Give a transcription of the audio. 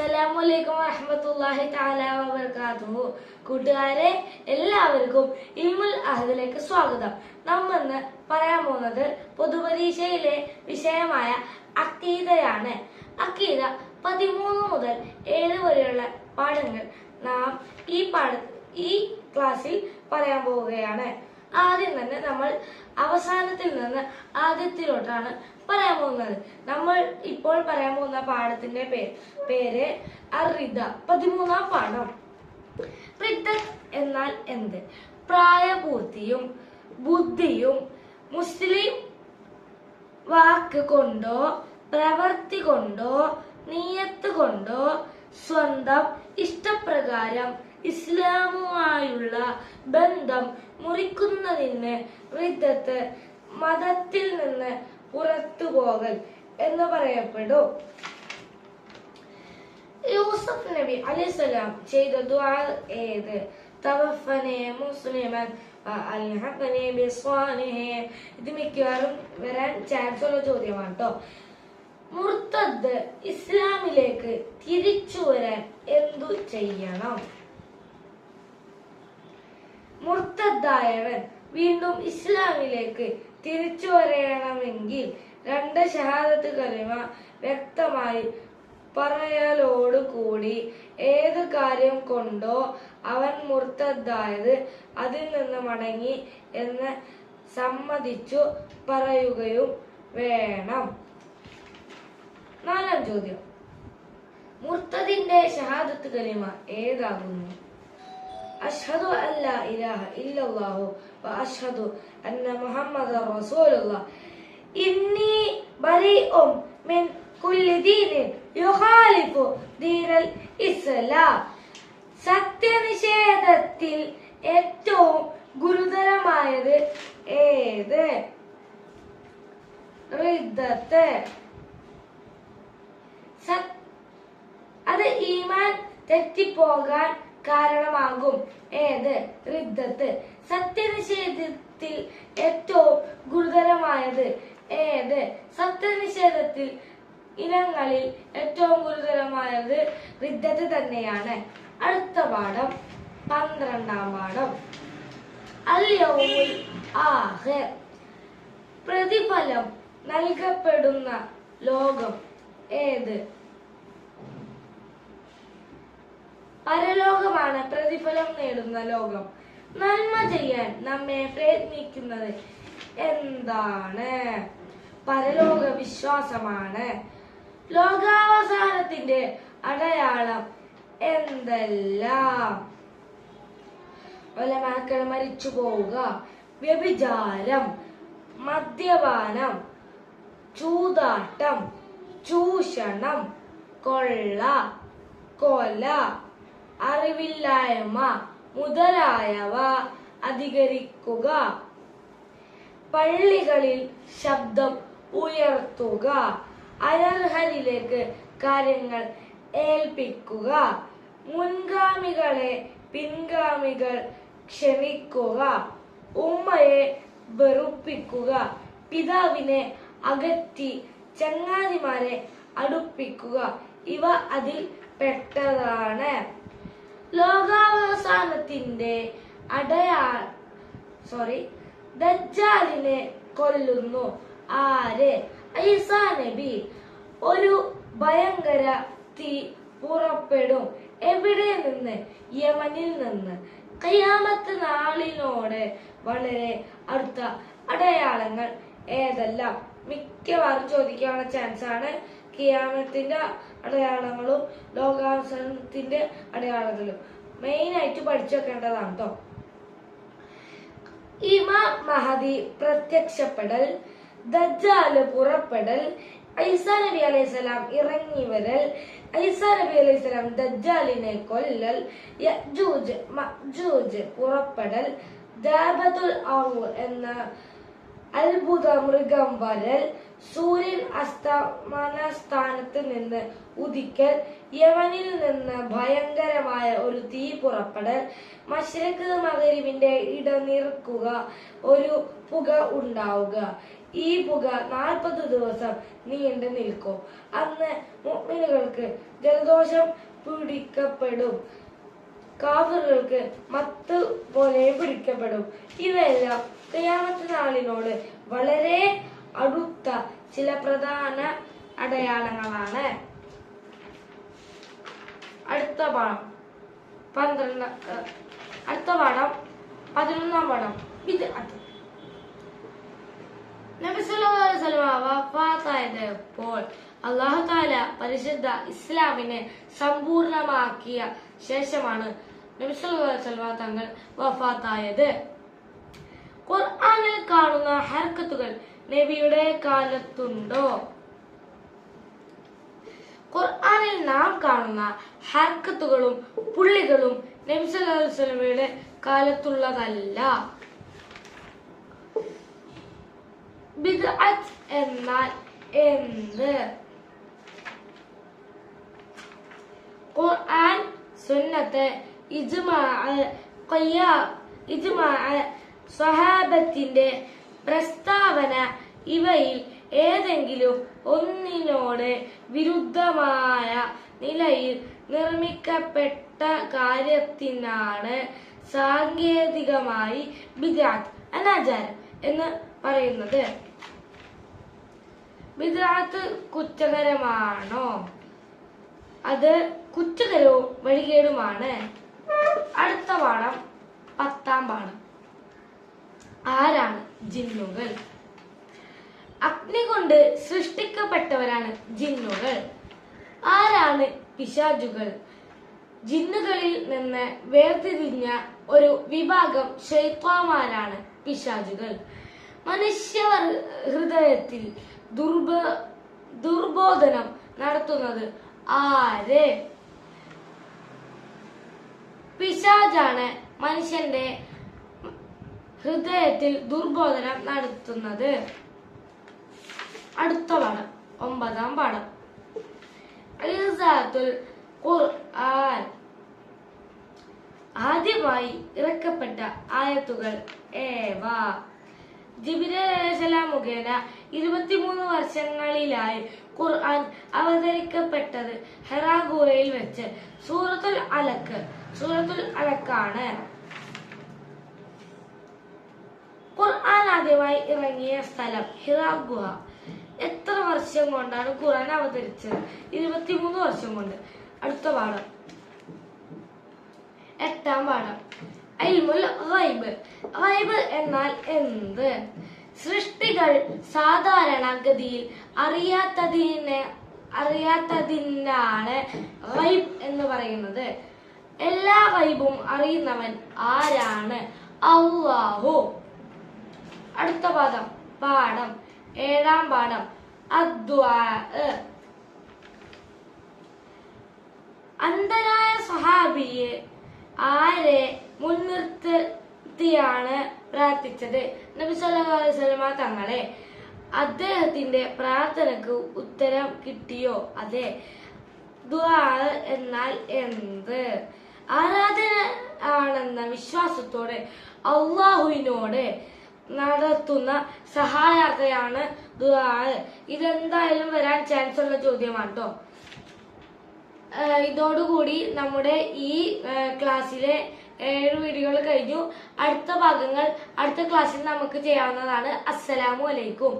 അസ്സലാമലൈക്കും വറഹമത്തല്ലാഹി താല വബർക്കാത്തുഹു കൂട്ടുകാരെ എല്ലാവർക്കും ഇൽമുൽ അഹദിലേക്ക് സ്വാഗതം. നമ്മ ഇന്ന് പറയാൻ പോകുന്നത് പൊതുപരീക്ഷയിലെ വിഷയമായ അക്കീതയാണ്. അക്കീത പതിമൂന്ന് മുതൽ ഏഴ് വരെയുള്ള പാഠങ്ങൾ നാം ഈ പാഠ ഈ ക്ലാസ്സിൽ പറയാൻ പോവുകയാണ്. ആദ്യം തന്നെ നമ്മൾ അവസാനത്തിൽ നിന്ന് ആദ്യത്തിലോട്ടാണ് പറയാൻ പോകുന്നത്. നമ്മൾ ഇപ്പോൾ പറയാൻ പോകുന്ന പാഠത്തിന്റെ പേര് പേര് അറിത പതിമൂന്നാം പാഠം. റിത എന്നാൽ എന്ത്? പ്രായപൂർത്തിയും ബുദ്ധിയും മുസ്ലിം വാക്ക് കൊണ്ടോ പ്രവർത്തി കൊണ്ടോ നീയത്ത് കൊണ്ടോ സ്വന്തം ഇഷ്ടപ്രകാരം ഇസ്ലാമുമായുള്ള ബന്ധം മുറിക്കുന്നതിന് റിദ്ധത്ത് മതത്തിൽ നിന്ന് പുറത്തു പോകൽ എന്ന് പറയപ്പെടും. യൂസഫ് നബി അലൈഹിസ്സലാം ചെയ്ത ദുആ ഏത്? തവഫനെ മുസ്ലിമൻ ഇത് മിക്കവാറും വരാൻ ചാൻസ് ഉള്ള ചോദ്യമാണ് കേട്ടോ ഇസ്ലാമിലേക്ക് തിരിച്ചു വരാൻ എന്തു ചെയ്യണം? മുർത്തദ്ദായവൻ വീണ്ടും ഇസ്ലാമിലേക്ക് തിരിച്ചു വരണമെങ്കിൽ രണ്ട് ഷഹാദത്ത് കലിമ വ്യക്തമായി പറയലോടുകൂടി ഏത് കാര്യം കൊണ്ടോ അവൻ മുർത്തദ്ദായത് അതിൽ നിന്ന് മടങ്ങി എന്ന് സമ്മതിച്ചു പറയുകയും വേണം. നാലാം ചോദ്യം. മുർത്തദിന്റെ ഷഹാദത്ത് കലിമ ഏതാകുന്നു? അഷ്ഹദു അല്ല ഇലാഹ ഇല്ലല്ലാഹു വ അഷ്ഹദു അന്ന മുഹമ്മദ റസൂലുള്ളാഹ്. ഇന്നി ബരീഉം മിൻ കുല്ലി ദീനിൻ യുഖാലിഫു ദീനൽ ഇസ്ലാം. സത്യനിഷേധത്തിൽ ഏറ്റവും ഗുരുതരമായത് ഏത്? റിദ്ദത്ത്. അത് ഈമാൻ തെറ്റിപ്പോകാൻ കാരണമാകും. ഏത്? റിദ്ധത്ത് സത്യനിഷേധത്തിൽ ഏറ്റവും ഗുരുതരമായത് ഏത്? സത്യനിഷേധത്തിൽ ഇനങ്ങളിൽ ഏറ്റവും ഗുരുതരമായത് റിദ്ധത്ത് തന്നെയാണ്. അടുത്ത പാഠം പന്ത്രണ്ടാം പാഠം. പ്രതിഫലം നൽകപ്പെടുന്ന ലോകം ഏത്? പരലോകമാണ് പ്രതിഫലം നേടുന്ന ലോകം. നന്മ ചെയ്യാൻ നമ്മെ പ്രയത്നിക്കുന്നത് എന്താണ്? പരലോക വിശ്വാസമാണ്. ലോകാവസാനത്തിന്റെ അടയാളം എന്തെല്ലാം? ഒലമാക്കൾ മരിച്ചു പോവുക വ്യഭിചാരം മദ്യപാനം ചൂതാട്ടം ചൂഷണം കൊള്ള കൊല അറിവില്ലായ്മ മുതലായവ അധികരിക്കുക. പള്ളികളിൽ ശബ്ദം ഉയർത്തുക. അനർഹരിലേക്ക് കാര്യങ്ങൾ ഏൽപ്പിക്കുക. മുൻഗാമികളെ പിൻഗാമികൾ ക്ഷമിക്കുക ഉമ്മയെ വെറുപ്പിക്കുക. പിതാവിനെ അകറ്റി ചങ്ങാതിമാരെ അടുപ്പിക്കുക. ഇവ അതിൽ പെട്ടതാണ്. ലോകാവസാനത്തിന്റെ അടയാ സോറി ദജ്ജാലിനെ കൊല്ലുന്നു. ആര്? ഐസാ നബി. ഒരു ഭയങ്കര തീ പുറപ്പെടും. എവിടെ നിന്ന്? യമനിൽ നിന്ന്. കയ്യാമത്ത് നാളിനോട് വളരെ അടുത്ത അടയാളങ്ങൾ ഏതെല്ലാം? മിക്കവാറും ചോദിക്കാനുള്ള ചാൻസ് ആണ് കിയാമത്തിന്റെ അടയാളങ്ങളും ലോകാവസാനത്തിന്റെ അടയാളങ്ങളും മെയിൻ ആയിട്ട് പഠിച്ചു വെക്കേണ്ടതാണ് കേട്ടോ ഇമാം മഹദി പ്രത്യക്ഷപ്പെടൽ ദജ്ജാൽ പുറപ്പെടൽ ഐസാ നബി അലൈഹിസ്സലാം ഇറങ്ങി വരൽ ഐസാ നബി അലൈഹിസ്സലാം ദജ്ജാലിനെ കൊല്ലൽ യജൂജ് മജൂജ് പുറപ്പെടൽ ദാബത്തുൽ ഔ എന്ന അത്ഭുത മൃഗം വരൽ സൂര്യൻ അസ്തമന സ്ഥാനത്ത് നിന്ന് ഉദിക്കൽ യവനിൽ നിന്ന് ഭയങ്കരമായ ഒരു തീ പുറപ്പെടൽ മഷരക്ക് മകരിവിന്റെ ഇടനിർക്കുക ഒരു പുക ഉണ്ടാവുക. ഈ പുക നാൽപ്പത് ദിവസം നീണ്ടു നിൽക്കും. അന്ന് മുഅ്മിനുകൾക്ക് ജലദോഷം പിടിക്കപ്പെടും. കാഫറുകൾക്ക് മത്ത് പോലെ പിടിക്കപ്പെടും. ഇവയെല്ലാം ഖിയാമത്ത് നാളിനോട് വളരെ അടുത്ത ചില പ്രധാന അടയാളങ്ങളാണ്. അടുത്ത പാഠം പന്ത്രണ്ട് അടുത്ത പാഠം പതിനൊന്നാം പാഠം ഇത് വഫാത്തായപ്പോൾ അല്ലാഹു തആല പരിശുദ്ധ ഇസ്ലാമിനെ സമ്പൂർണമാക്കിയ ശേഷമാണ് തങ്ങൾ വഫാത്തായത്. ഖുർആനിൽ കാണുന്ന ഹർക്കത്തുകൾ നബിയുടെ കാലത്തുണ്ടോ? ഖുർആനിൽ നാം കാണുന്ന ഹർക്കത്തുകളും പുള്ളികളും നബി സല്ലല്ലാഹു കാലത്തുള്ളതല്ല. എന്നാൽ എന്ത്? ഖുർആൻ സുന്നത്ത് ഇജ്മാ സ്വഹാബത്തിന്റെ പ്രസ്താവന ഇവയിൽ ഏതെങ്കിലും ഒന്നിനോട് വിരുദ്ധമായ നിലയിൽ നിർമ്മിക്കപ്പെട്ട കാര്യത്തിനാണ് സാങ്കേതികമായി ബിദ്അത്ത് അനാചാരം എന്ന് പറയുന്നത്. ബിദാത്ത് കുറ്റകരമാണോ? അത് കുറ്റകരവും വഴികേടുമാണ്. അടുത്ത പാഠം പത്താം പാഠം. ആരാണ് ജിന്നുകൾ? അഗ്നി കൊണ്ട് സൃഷ്ടിക്കപ്പെട്ടവരാണ് ജിന്നുകൾ. ആരാണ് പിശാചുകൾ? ജിന്നുകളിൽ നിന്ന് വേർതിരിഞ്ഞ ഒരു വിഭാഗം ഷെയ്ത്വാമാരാണ് പിശാചുകൾ. മനുഷ്യ ഹൃദയത്തിൽ ദുർബ ദുർബോധനം നടത്തുന്നത് ആര്? പിശാജാണ് മനുഷ്യന്റെ ഹൃദയത്തിൽ ദുർബോധനം നടത്തുന്നത്. അടുത്ത പാഠം ഒമ്പതാം പാഠം. ഖുർആൻ. ആദ്യമായി ഇറക്കപ്പെട്ട ആയത്തുകൾ ഏവ? ജിബിരലാം മുഖേന ഇരുപത്തിമൂന്ന് വർഷങ്ങളിലായി ഖുർആൻ അവതരിക്കപ്പെട്ടത് ഹെറാ ഗുഹയിൽ വെച്ച്. സൂറത്തുൽ അലക്ക് സൂറത്തുൽ അലക്കാണ്. ഖുർആൻ ആദ്യമായി ഇറങ്ങിയ സ്ഥലം ഹിറാ ഗുഹ എത്ര വർഷം കൊണ്ടാണ് ഖുർആൻ അവതരിച്ചത്? ഇരുപത്തിമൂന്ന് വർഷം കൊണ്ട്. അടുത്ത പാഠം. എട്ടാം പാഠം. ഗൈബ് ഗൈബ് എന്നാൽ എന്ത്? സൃഷ്ടികൾ സാധാരണഗതിയിൽ അറിയാത്തതിനെ അറിയാത്തതിനാണ് ഗൈബ് എന്ന് പറയുന്നത്. എല്ലാ ഗൈബും അറിയുന്നവൻ ആരാണ്? അള്ളാഹു. അടുത്ത പാദം പാഠം. ഏഴാം പാഠം. അദ്വാ അന്ധനായ സഹാബിയെ ആരെ മുൻനിർത്തിയാണ് പ്രാർത്ഥിച്ചത്? നബി സല്ലല്ലാഹു അലൈഹി വസല്ലമ തങ്ങളെ അദ്ദേഹത്തിന്റെ പ്രാർത്ഥനക്ക് ഉത്തരം കിട്ടിയോ? അതെ. ദുആ എന്നാൽ എന്ത്? ആരാധന ആണെന്ന വിശ്വാസത്തോടെ അള്ളാഹുവിനോട് നടത്തുന്ന സഹായാർത്ഥയാണ് ദുആ. ഇതെന്തായാലും വരാൻ ചാൻസ് ഉള്ള ചോദ്യമാണ് കേട്ടോ ഇതോടുകൂടി നമ്മുടെ ഈ ക്ലാസ്സിലെ ഏഴ് വീഡിയോകൾ കഴിഞ്ഞു. അടുത്ത ഭാഗങ്ങൾ അടുത്ത ക്ലാസ്സിൽ നമുക്ക് ചെയ്യാവുന്നതാണ്. അസ്സലാമു അലൈക്കും.